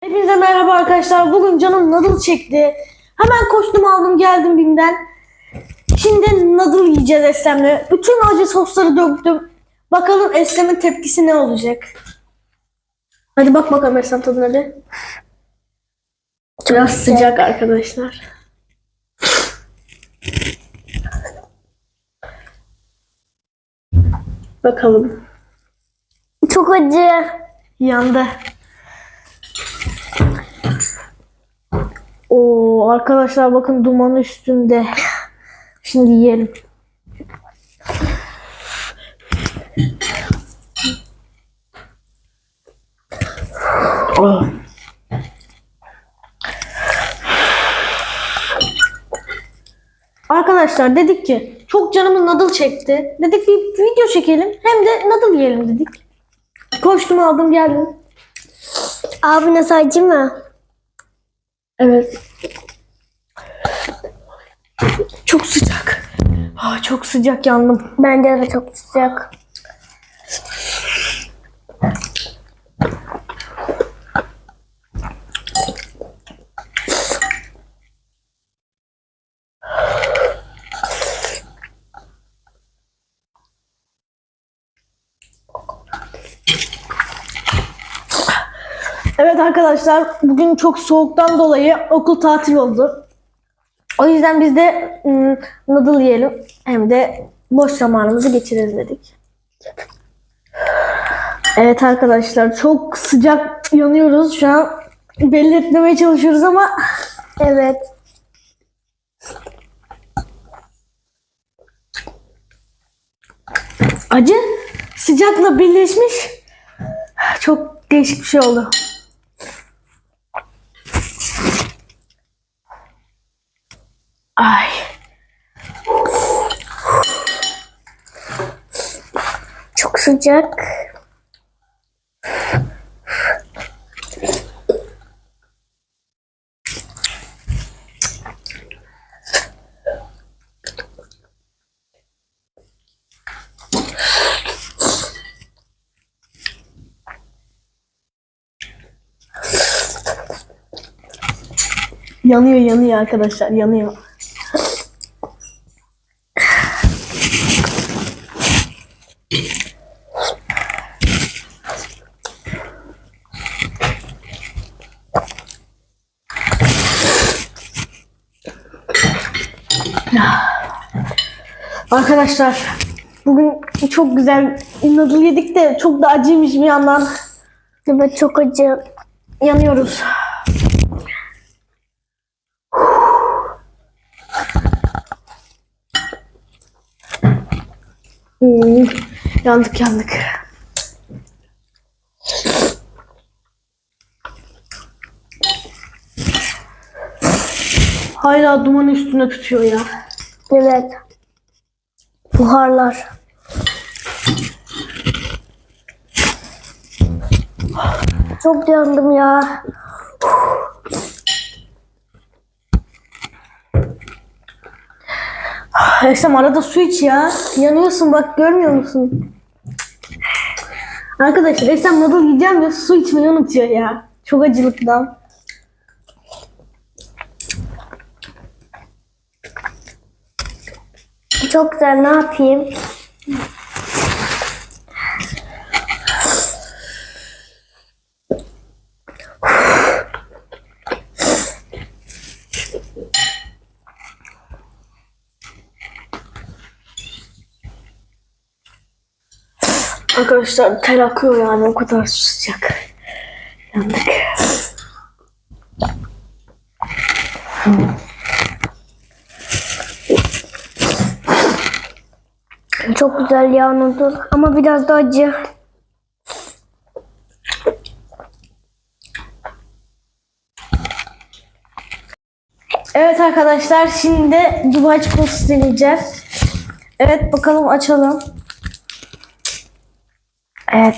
Hepinize merhaba arkadaşlar. Bugün canım noodle çekti. Hemen koştum aldım geldim Bim'den. Şimdi noodle yiyeceğiz Eslem'le. Bütün acı sosları döktüm. Bakalım Eslem'in tepkisi ne olacak? Hadi bak bakalım Eslem tadına bir. Biraz sıcak arkadaşlar. Bakalım. Çok acı. Yandı. Oo arkadaşlar bakın duman üstünde. Şimdi yiyelim. Arkadaşlar dedik ki çok canımız noodle çekti. Dedik bir video çekelim hem de noodle yiyelim dedik. Koştum aldım geldim. Abi nasıl acı mı? Evet. Çok sıcak. Ah, çok sıcak yandım. Bence de çok sıcak. Evet arkadaşlar bugün çok soğuktan dolayı okul tatil oldu. O yüzden biz de ım, noodle yiyelim. Hem de boş zamanımızı geçirelim dedik. Evet arkadaşlar çok sıcak yanıyoruz şu an. Belli etmemeye çalışıyoruz ama Evet. acı sıcakla birleşmiş. Çok değişik bir şey oldu. Ay. Çok sıcak. Yanıyor yanıyor arkadaşlar yanıyor. Arkadaşlar bugün çok güzel noodle yedik de çok da acıymış bir yandan. Evet çok acı. Yanıyoruz. Hmm, yandık yandık. Hala duman üstüne tutuyor ya. Evet. Buharlar. Çok yandım ya. Esem arada su iç ya. Yanıyorsun bak görmüyor musun? Arkadaşlar Esem noodle yiyeceğim ya su içmeyi unutuyor ya. Çok acılıktan. Çok güzel ne yapayım? Arkadaşlar ter akıyor yani o kadar sıcak. Yandık. Çok güzel ya noodle ama biraz da acı. Evet arkadaşlar şimdi Dubai çikolatası deneyeceğiz. Evet bakalım açalım. Evet.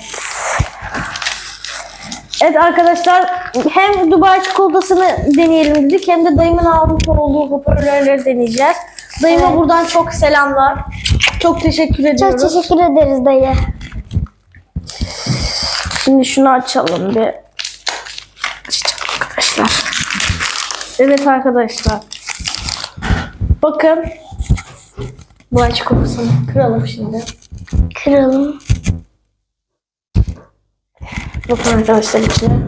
Evet arkadaşlar hem Dubai çikolatasını deneyelim dedik hem de dayımın almış olduğu hoparlörleri deneyeceğiz. Dayıma Evet. buradan çok selamlar. Çok teşekkür Çok ediyoruz. teşekkür ederiz dayı. Şimdi şunu açalım bir. Açacağım arkadaşlar. Evet arkadaşlar. Bakın. Bu aç kokusunu kıralım şimdi. Kıralım. Bakın arkadaşlar içine.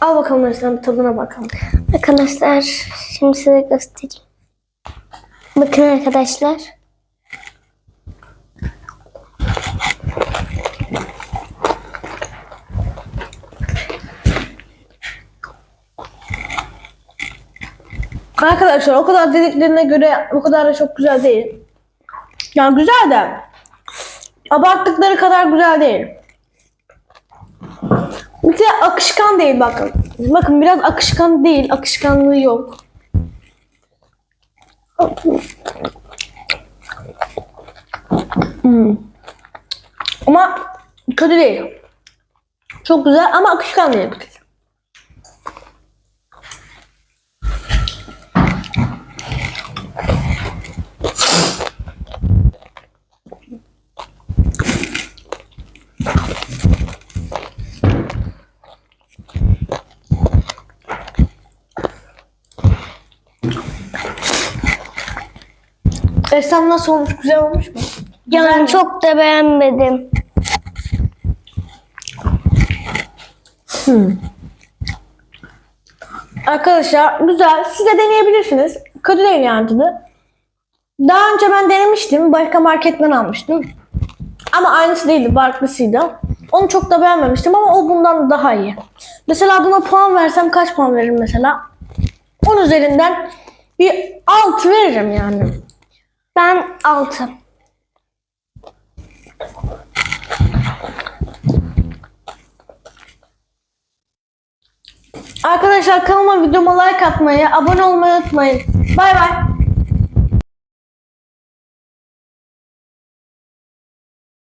Al bakalım Eslem tadına bakalım. Arkadaşlar şimdi size göstereyim. Bakın arkadaşlar. Arkadaşlar o kadar dediklerine göre o kadar da çok güzel değil. Yani güzel de abarttıkları kadar güzel değil. Bir de akışkan değil bakın. Bakın biraz akışkan değil. Akışkanlığı yok. Hmm. Ama kötü değil. Çok güzel ama akışkan değil. Esam nasıl olmuş? Güzel olmuş mu? Yani çok da beğenmedim. Arkadaşlar güzel. Siz de deneyebilirsiniz. Kötü değil yani tadı. Daha önce ben denemiştim. Başka marketten almıştım. Ama aynısı değildi. Farklısıydı. Onu çok da beğenmemiştim ama o bundan daha iyi. Mesela buna puan versem kaç puan veririm mesela? 10 üzerinden bir 6 veririm yani. Ben 6. Arkadaşlar kanalıma videoma like atmayı, abone olmayı unutmayın. Bay bay.